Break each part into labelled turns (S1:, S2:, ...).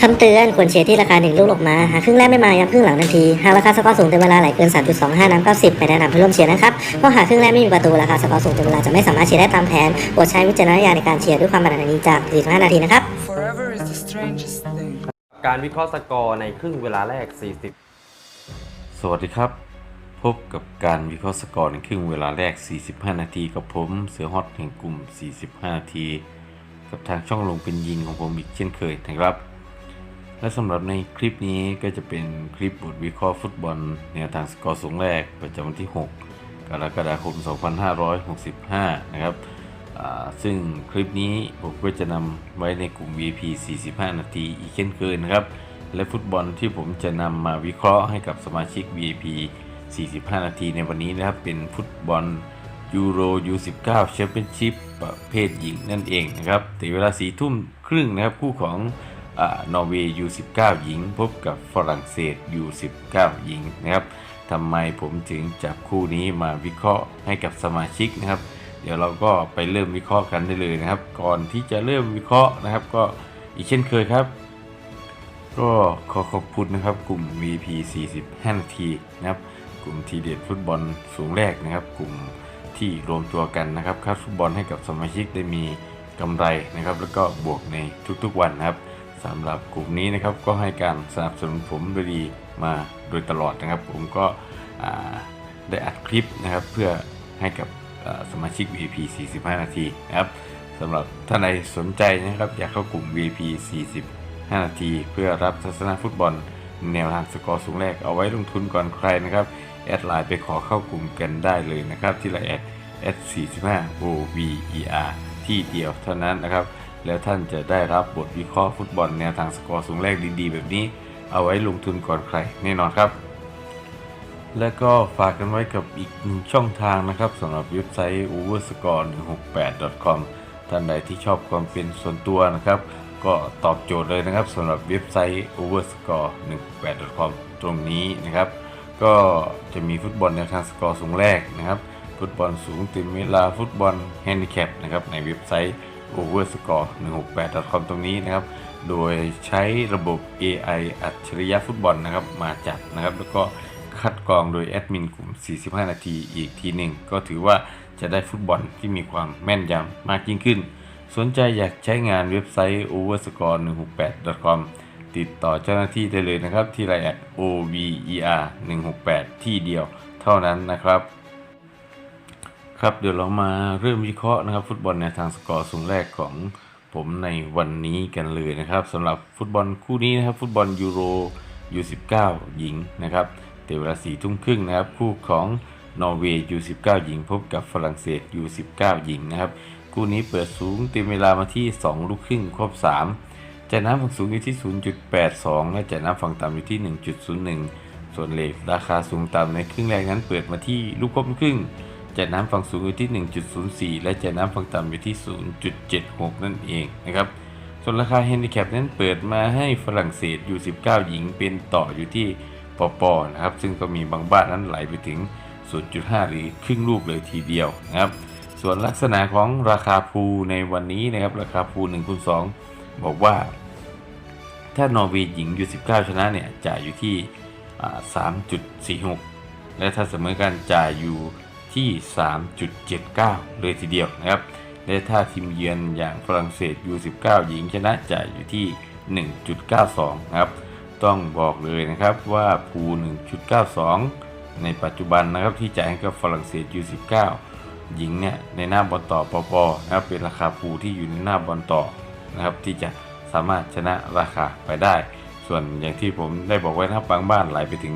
S1: คำเตือนควรเชียร์ที่ราคาหนึ่งลูกออกมา หากครึ่งแรกไม่มาย้ำครึ่งหลังทันที หากราคาสกอร์สูงเต็มเวลาไหลเกิน 3.25 น้ำ90ไม่แนะนำให้ร่วมเชียร์นะครับ เพราะหากครึ่งแรกไม่มีประตูราคาสกอร์สูงเต็มเวลาจะไม่สามารถเชียร์ได้ตามแผนโปรดใช้วิจารณญาณในการเชียร์ด้วยความบันดาลนี้จาก45นาทีนะครับ
S2: การวิเคราะห์สกอร์ในครึ่งเวลาแรก 40
S3: สวัสดีครับ พบกับการวิเคราะห์สกอร์ในครึ่งเวลาแรก 45 นาทีกับผมเสือฮอตแห่งกลุ่ม 45 นาที กับทางช่องลงเป็นยิงของผมอีกเช่นเคยนะครับ และสำหรับในคลิปนี้ก็จะเป็นคลิปบทวิเคราะห์ฟุตบอลแนวทางสกอร์สูงแรกประจำวันที่ 6 กรกฎาคม 2565 นะครับซึ่งคลิปนี้ผมก็จะนำไว้ในกลุ่ม VP 45 นาทีอีกเช่นเคยนะครับ และฟุตบอลที่ผมจะนำมาวิเคราะห์ให้กับสมาชิก VP 45 นาทีในวันนี้นะครับเป็นฟุตบอลยูโร U19 แชมเปี้ยนชิพประเภทหญิงนั่นเองนะครับแต่เวลาสีทุ่มครึ่งนะครับคู่ของ นอร์เวย์ U19 หญิง พบกับฝรั่งเศส U19 หญิงนะครับทำไมผมถึงจับคู่นี้มาวิเคราะห์ให้กับสมาชิกนะครับ เดี๋ยวเราก็ไปเริ่มวิเคราะห์กันได้เลยนะครับ ก่อนที่จะเริ่มวิเคราะห์นะครับ ก็อีกเช่นเคยครับ ก็ขอขอบคุณนะครับกลุ่ม VP 45นาทีนะครับ กลุ่มทีเด็ดฟุตบอลสูงแรกนะครับ กลุ่มที่รวมตัวกันนะครับคัดฟุตบอลให้กับสมาชิกได้มีกำไรนะครับ แล้วก็บวกในทุกๆวันนะครับ สำหรับกลุ่มนี้นะครับก็ให้การสนับสนุนผมโดยดีมาโดยตลอดนะครับ ผมก็ได้อัดคลิปนะครับเพื่อให้กับสมาชิก VP 45 นาทีนะครับสำหรับท่านใดสนใจนะครับอยากเข้ากลุ่ม VP 45 นาที เพื่อรับทัศนฟุตบอล แนวทางสกอร์สูงแรกเอาไว้ลงทุนก่อนใครนะครับแอดไลน์ไปขอเข้ากลุ่มกันได้เลยนะครับที่ละแอดแอด45 OVER ที่เดียวเท่านั้นนะครับ แล้วท่านจะได้รับบทวิเคราะห์ฟุตบอลแนวทางสกอร์สูงแรกดีๆ แบบนี้ เอาไว้ลงทุนก่อนใครแน่นอนครับ และก็ฝากกันไว้กับอีกหนึ่งช่องทางนะครับสำหรับเว็บไซต์ overscore168.com ท่านใดที่ชอบความเป็นส่วนตัวนะครับ ก็ตอบโจทย์เลยนะครับสำหรับเว็บไซต์ overscore168.com ตรงนี้นะครับ ก็จะมีฟุตบอลแนวทางสกอร์สูงแรกนะครับ ฟุตบอลสูงเต็มเวลาฟุตบอลแฮนดิแคปนะครับในเว็บไซต์ overscore168.com ตรงนี้นะครับ โดยใช้ระบบ AI อัจฉริยะฟุตบอลนะครับมาจัดนะครับ แล้วก็คัดกรองโดยแอดมินกลุ่ม 45 นาทีอีกทีหนึ่ง ก็ถือว่าจะได้ฟุตบอลที่มีความแม่นยำมากยิ่งขึ้น สนใจอยากใช้งานเว็บไซต์ overscore168.com ติดต่อเจ้าหน้าที่ได้เลยนะครับ ที่ไลน์ over 168 ที่เดียวเท่านั้นนะครับ ครับเดี๋ยวเรามาเริ่มวิเคราะห์นะครับ ฟุตบอลในทางสกอร์สูงแรกของผมในวันนี้กันเลยนะครับสำหรับฟุตบอลคู่นี้นะครับ ฟุตบอลยูโร U19 หญิงนะครับเตะเวลาสี่ทุ่มครึ่งนะครับคู่ของนอร์เวย์ U19 หญิง พบกับฝรั่งเศส U19 หญิงนะครับคู่นี้เปิดสูงเต็มเวลามาที่ 2 ลูกครึ่งครบ 3จ่ายน้ำฝั่งสูงอยู่ที่ 0.82 และจ่ายน้ำฝั่งต่ำอยู่ที่ 1.01 ส่วนเลทราคาสูงต่ำในครึ่งแรกนั้นเปิดมาที่ลูกครบครึ่ง จ่ายน้ำฝั่งสูงอยู่ที่ 1.04 และจ่ายน้ำฝั่งต่ำอยู่ที่ 0.76 นั่นเองนะครับส่วนราคา Handicap นั้นเปิดมาให้ฝรั่งเศสอยู่ 19 หญิงเป็นต่ออยู่ที่ปอปอนะครับ ซึ่งก็มีบางบ้านนั้นไหลไปถึง 0.5 หรือครึ่งลูกเลยทีเดียวนะครับ ส่วนลักษณะของราคาภูในวันนี้นะครับ ราคาภู1คูณ2บอกว่า ถ้านอร์เวย์หญิงอยู่ 19 ชนะเนี่ยจ่ายอยู่ที่ 3.46 และถ้าเสมอกันจ่ายอยู่ ที่ 3.79 เลยทีเดียวนะครับ และถ้าทีมเยือนอย่างฝรั่งเศส U19 หญิงชนะจ่ายอยู่ที่ 1.92 นะครับ ต้องบอกเลยนะครับว่าภู1.92 ในปัจจุบันนะครับที่จ่ายให้กับฝรั่งเศส U19 หญิงเนี่ยในหน้าบอลต่อปปนะครับเป็นราคาภูที่อยู่ในหน้าบอลต่อนะครับที่จะสามารถชนะราคาไปได้ ส่วนอย่างที่ผมได้บอกไว้นะครับบางบ้านไหลไปถึง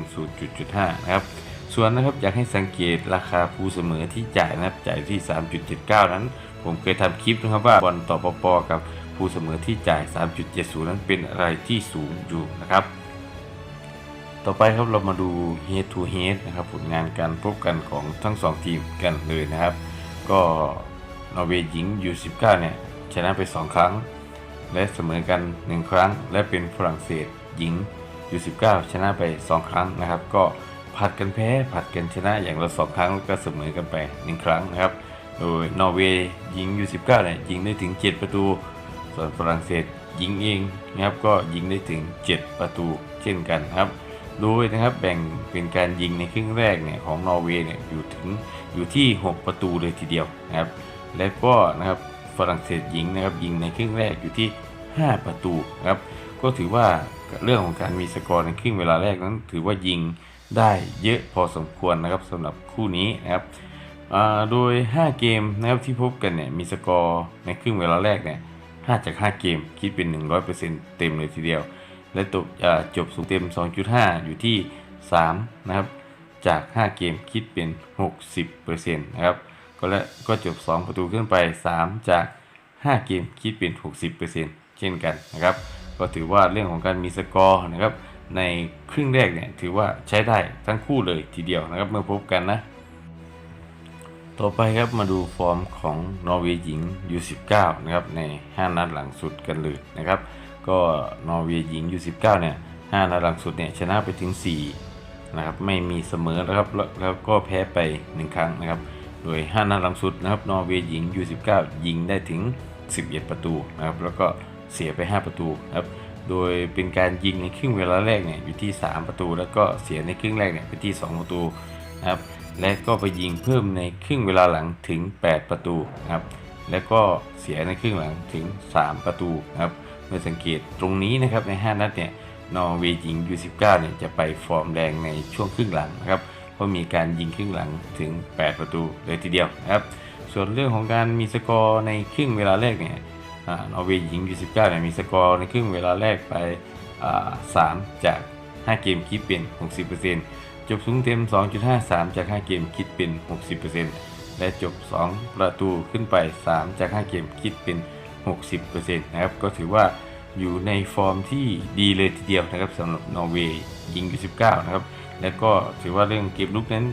S3: 0.5 นะครับ ส่วนนะครับอยากให้สังเกตราคาภูเสมอที่จ่ายนะครับจ่ายที่ 3.79 นั้น ผมเคยทำคลิปนะครับว่าบอลต่อปปกับภูเสมอที่จ่าย 3.70 นั้นเป็นอะไรที่สูงอยู่นะครับ ต่อไปครับเรามาดู head to head นะครับผลงานการพบกันของทั้ง 2 ทีมกันเลยนะครับ ก็นอร์เวย์หญิง U19 เนี่ยชนะไป 2 ครั้ง และเสมอกัน 1 ครั้ง และเป็นฝรั่งเศสหญิง U19 ชนะไป 2 ครั้งนะครับ ก็ ผัดกันแพ้ผัดกันชนะอย่างละ2ครั้งแล้วก็เสมอกันไป 1 ครั้งนะครับ โดยนอร์เวย์ยิง U19 เนี่ยยิงได้ถึง 7 ประตู ส่วนฝรั่งเศสยิงเองนะครับก็ยิงได้ถึง 7 ประตูเช่นกันครับ โดยนะครับแบ่งเป็นการยิงในครึ่งแรกเนี่ยของนอร์เวย์เนี่ยอยู่ถึงอยู่ที่ 6 ประตูเลยทีเดียวนะครับ และก็นะครับฝรั่งเศสยิงนะครับยิงในครึ่งแรกอยู่ที่ 5 ประตูนะครับก็ถือว่าเรื่องของการมีสกอร์ในครึ่งเวลาแรกนั้น ถือว่ายิง ได้เยอะพอสมควรนะครับสำหรับคู่นี้นะครับโดย 5 เกมนะครับที่พบกันเนี่ยมีสกอร์ในครึ่งเวลาแรกเนี่ย5จาก 5 เกมคิดเป็น 100%เต็มเลยทีเดียว และจบจบสูงเต็ม 2.5 อยู่ที่ 3 นะครับ จาก 5 เกมคิดเป็น 60%นะครับก็และก็จบ 2 ประตูขึ้นไป 3 จาก 5 เกมคิดเป็น 60%เช่นกันนะครับ ก็ถือว่าเรื่องของการมีสกอร์นะครับ ในครึ่งแรกเนี่ยถือว่าใช้ได้ทั้งคู่เลยทีเดียวนะครับเมื่อพบกันนะ ต่อไปครับมาดูฟอร์มของนอร์เวย์หญิง U19 นะครับใน 5 นัดหลังสุดกันเลยนะครับ ก็นอร์เวย์หญิง U19 เนี่ย5นัดหลังสุดเนี่ยชนะไปถึง 4 นะครับ ไม่มีเสมอนะครับแล้วก็แพ้ไป 1 ครั้งนะครับ โดย 5 นัดหลังสุดนะครับนอร์เวย์หญิง U19 ยิงได้ถึง 11 ประตูนะครับแล้วก็เสียไป 5 ประตูนะครับ โดยเป็นการยิงในครึ่งเวลาแรกเนี่ยอยู่ที่ 3 ประตู แล้วก็เสียในครึ่งแรกเนี่ยไปที่ 2 ประตูนะครับและก็ไปยิงเพิ่มในครึ่งเวลาหลังถึง 8 ประตูนะครับและก็เสียในครึ่งหลังถึง 3 ประตูนะครับเมื่อสังเกตตรงนี้นะครับใน 5 นัดเนี่ยนอร์เวย์หญิง U19 เนี่ยจะไปฟอร์มแรงในช่วงครึ่งหลังนะครับเพราะมีการยิงครึ่งหลังถึง 8 ประตูเลยทีเดียวนะครับส่วนเรื่องของการมีสกอร์ในครึ่งเวลาแรกเนี่ย นอร์เวย์หญิง U19 เนี่ยมีสกอร์ในครึ่งเวลาแรกไป 3 จาก 5 เกมคิดเป็น 60%จบสูงเต็ม 2.53 จาก 5 เกมคิดเป็น 60%และจบ 2 ประตูขึ้นไป 3 จาก 5 เกมคิดเป็น 60%นะครับก็ถือว่าอยู่ในฟอร์มที่ดีเลยทีเดียวนะครับสำหรับนอร์เวย์ยิง U19 นะครับ และก็ถือว่าเรื่องเกมลุกนั้น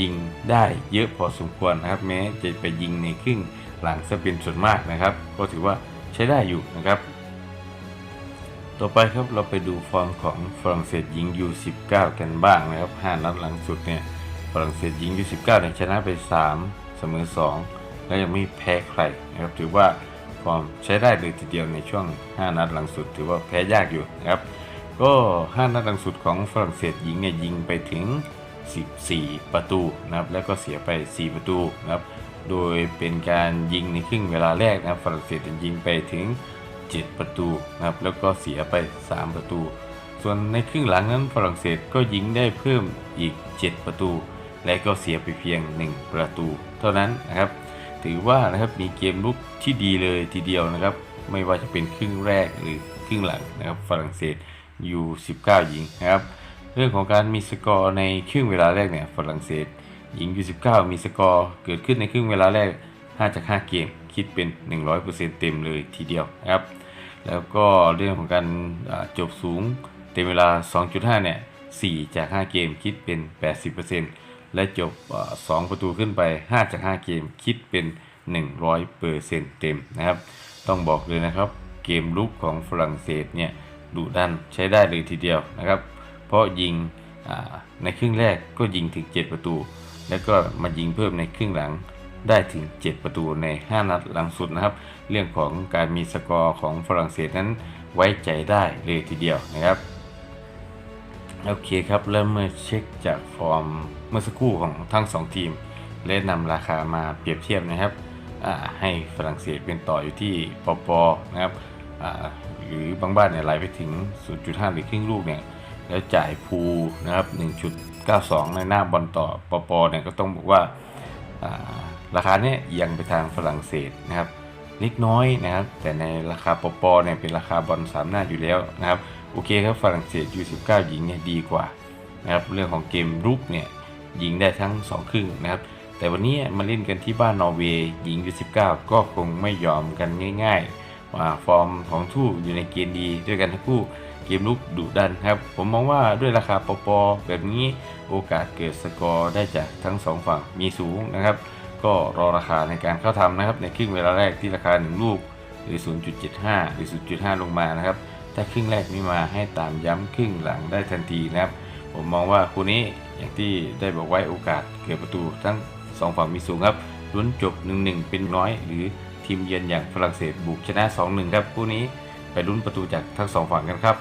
S3: ยิงได้เยอะพอสมควรนะครับ แม้จะไปยิงในครึ่ง หลังซะเป็นส่วนมากนะครับ ก็ถือว่าใช้ได้อยู่นะครับ ต่อไปครับเราไปดูฟอร์มของฝรั่งเศสหญิง U19 กันบ้างนะครับ 5 นัดหลังสุดเนี่ยฝรั่งเศสหญิง U19 เนี่ยชนะไป 3 เสมอ 2 และยังไม่แพ้ใครนะครับถือว่าฟอร์มใช้ได้เลยทีเดียวในช่วง 5 นัดหลังสุด ถือว่าแพ้ยากอยู่นะครับก็ 5 นัดหลังสุดของฝรั่งเศสหญิงเนี่ยยิงไปถึง 14 ประตูนะครับ แล้วก็เสียไป 4 ประตูนะครับ โดยเป็นการยิงในครึ่งเวลาแรกนะครับฝรั่งเศสยิงไปถึง 7 ประตูนะครับแล้วก็เสียไป 3 ประตู ส่วนในครึ่งหลังนั้นฝรั่งเศสก็ยิงได้เพิ่มอีก 7 ประตู และก็เสียไปเพียง 1 ประตู เท่านั้นนะครับ ถือว่านะครับมีเกมลุกที่ดีเลยทีเดียวนะครับ ไม่ว่าจะเป็นครึ่งแรกหรือครึ่งหลังนะครับฝรั่งเศส U19 หญิงนะครับ เรื่องของการมีสกอร์ในครึ่งเวลาแรกเนี่ยฝรั่งเศส หญิง U19 มีสกอร์เกิดขึ้นในครึ่งเวลาแรก 5 จาก 5 เกม คิดเป็น 100%เต็มเลยทีเดียวนะครับ แล้วก็เรื่องของการจบสูงเต็มเวลา 2.5 เนี่ย 4 จาก 5 เกม คิดเป็น 80%และจบอ่า2ประตูขึ้นไป 5 จาก 5 เกม คิดเป็น 100%เต็มนะครับ ต้องบอกเลยนะครับ เกมลุกของฝรั่งเศสเนี่ยดุดันใช้ได้เลยทีเดียวนะครับ เพราะยิงในครึ่งแรกก็ยิงถึง 7 ประตู แล้วก็มายิงเพิ่มในครึ่งหลังได้ถึง 7 ประตูใน 5 นัดหลังสุดนะครับ เรื่องของการมีสกอร์ของฝรั่งเศสนั้นไว้ใจได้เลยทีเดียวนะครับโอเคครับเริ่มเมื่อเช็คจากฟอร์มเมื่อสักครู่ของทั้ง 2 ทีม และนำราคามาเปรียบเทียบนะครับให้ฝรั่งเศสเป็นต่ออยู่ที่ปปนะครับหรือบางบ้านเนี่ยไหลไปถึง 0.5 หรือครึ่งลูกเนี่ยแล้วจ่ายภูนะครับ 92 ในหน้าบอลต่อปปเนี่ยก็ต้องบอกว่าราคาเนี่ยเอียงไปทางฝรั่งเศสนะครับเล็กน้อยนะครับ แต่ในราคาปปเนี่ยเป็นราคาบอลสามหน้าอยู่แล้วนะครับโอเคครับฝรั่งเศส U19 หญิงเนี่ยดีกว่านะครับเรื่องของเกมรุกเนี่ยยิงได้ทั้ง 2 ครึ่งนะครับ แต่วันนี้มาเล่นกันที่บ้านนอร์เวย์หญิง U19 ก็คงไม่ยอมกันง่ายๆว่าฟอร์มของทู่อยู่ในเกณฑ์ดีด้วยกันทั้งคู่ เกมลุกดุดันครับ ผมมองว่าด้วยราคาปปแบบนี้โอกาสเกิดสกอร์ได้จากทั้งสองฝั่งมีสูงนะครับ ก็รอราคาในการเข้าทำนะครับ ในครึ่งเวลาแรกที่ราคา 1 ลูก หรือ 0.75 หรือ 0.5 ลงมานะครับ ถ้าครึ่งแรกไม่มาให้ตามย้ำครึ่งหลังได้ทันทีนะครับ ผมมองว่าคู่นี้อย่างที่ได้บอกไว้โอกาสเกิดประตูทั้งสองฝั่งมีสูงครับลุ้นจบ 1-1 เป็นน้อย หรือทีมเยือนอย่างฝรั่งเศสบุกชนะ 2-1 ครับคู่นี้ไปลุ้นประตูจากทั้งสองฝั่งกันครับ